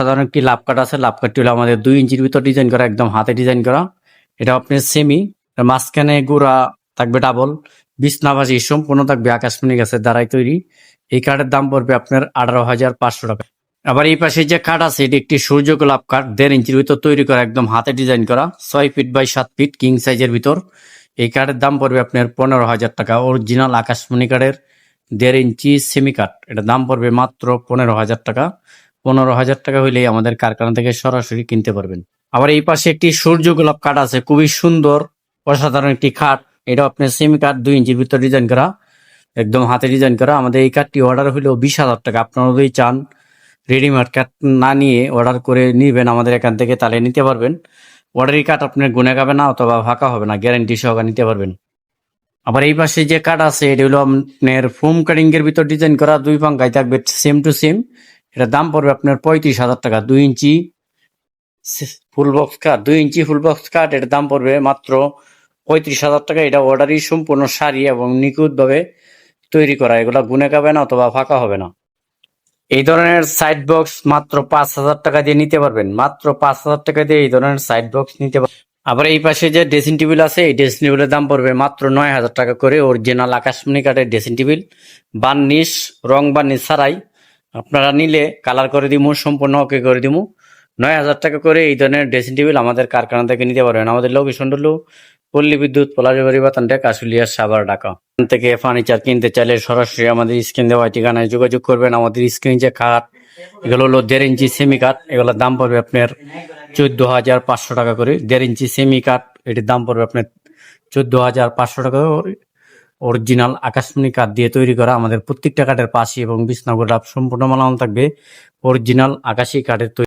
সাধারণ একটি লাভ কাট আছে? লাভ কাটটি হলো আমাদের দুই ইঞ্চির ভিতর ডিজাইন করা, একদম হাতে ডিজাইন করা। এটা আপনার সেমি মাঝখানে গুড়া থাকবে ডাবল বিছনাবাসী সম্পূর্ণ থাকবে আকাশমণি গাছের দ্বারাই তৈরি। এই কাঠের দাম পড়বে আপনার আঠারো হাজার পাঁচশো টাকা। আবার এই পাশে যে কাঠ আছে, এটি একটি সূর্য গোলাপ কাঠ, দেড় ইঞ্চির ভিতর তৈরি করা, একদম হাতে ডিজাইন করা, ছয় ফিট বাই সাত ফিট কিং সাইজের ভিতর। এই কাঠের দাম পড়বে আপনার পনেরো হাজার টাকা অরিজিনাল আকাশমণি কাঠের দেড় ইঞ্চি সেমি কাঠ। এটা দাম পড়বে মাত্র পনেরো হাজার টাকা। পনেরো হাজার টাকা হইলেই আমাদের কারখানা থেকে সরাসরি কিনতে পারবেন। আবার এই পাশে একটি সূর্য গোলাপ কাঠ আছে, খুবই সুন্দর, অসাধারণ একটি খাট এটা আপনার সেমি কাঠ দুই ইঞ্চির ভিতর ডিজাইন করা, একদম হাতে ডিজাইন করা। আমাদের এই কাঠটি অর্ডার হইলেও বিশ হাজার টাকা। আপনারা যদি চান রেডিমেড কাঠ না নিয়ে অর্ডার করে নিবেন আমাদের এখান থেকে, তাহলে নিতে পারবেন। অর্ডারি কাঠ আপনার গুনে গাবে না অথবা ফাঁকা হবে না গ্যারেন্টি সহকারে নিতে পারবেন। আবার এই পাশে যে কাঠ আছে, এটা হলো আপনার ফোম কাটিং এর ভিতর ডিজাইন করা, দুই পাঙ্গায় থাকবে সেম টু সেম এটা দাম পড়বে আপনার পঁয়ত্রিশ হাজার টাকা, দুই ইঞ্চি ফুল বক্স কাঠ দুই ইঞ্চি ফুল বক্স কাঠ এটার দাম পড়বে মাত্র পঁয়ত্রিশ হাজার টাকা। এটা অর্ডারই সম্পূর্ণ সারি এবং নিখুঁতভাবে তৈরি করা। এগুলো গুনে খাবে না অথবা ফাঁকা হবে না। এই ধরনের সাইড বক্স মাত্র পাঁচ হাজার টাকা দিয়ে নিতে পারবেন। মাত্র পাঁচ হাজার টাকা দিয়ে এই ধরনের সাইড বক্স নিতে পারবেন। আবার এই পাশে যে ড্রেসিং টেবিল আছে, এই ড্রেসিং টেবিলের দাম পড়বে মাত্র নয় হাজার টাকা করে। অরিজিনাল আকাশমণি কাঠের ড্রেসিং টেবিল বার্নিশ, রং বার্নিশ ছাড়াই আপনারা নিলে কালার করে দিমু, সম্পূর্ণ ওকে করে দিমু। নয় হাজার টাকা করে এই ধরনের ড্রেসিং টেবিল আমাদের কারখানা থেকে নিতে পারবেন। আমাদের লোকেশন হলো পল্লী বিদ্যুৎ, পলাশবাড়ি বাতান ডেক আশুলিয়া সাবার ঢাকা। এখান থেকে ফার্নিচার কিনতে চাইলে সরাসরি আমাদের স্ক্রিন দেওয়া ঠিকানায় যোগাযোগ করবেন। আমাদের স্ক্রিন যে কাঠ এগুলো হলো দেড় ইঞ্চি সেমি কাঠ এগুলোর দাম পড়বে আপনার চোদ্দ হাজার পাঁচশো টাকা করে। দেড় ইঞ্চি সেমি কাঠ এটির দাম পড়বে আপনার চোদ্দ হাজার পাঁচশো টাকা করে। অরিজিনাল আকাশমণি কাঠ দিয়ে তৈরি করা আমাদের প্রত্যেকটা কাঠের পাশে এবং বিছনাগুলো সম্পূর্ণ মালামাল থাকবে অরিজিনাল আকাশী কাঠের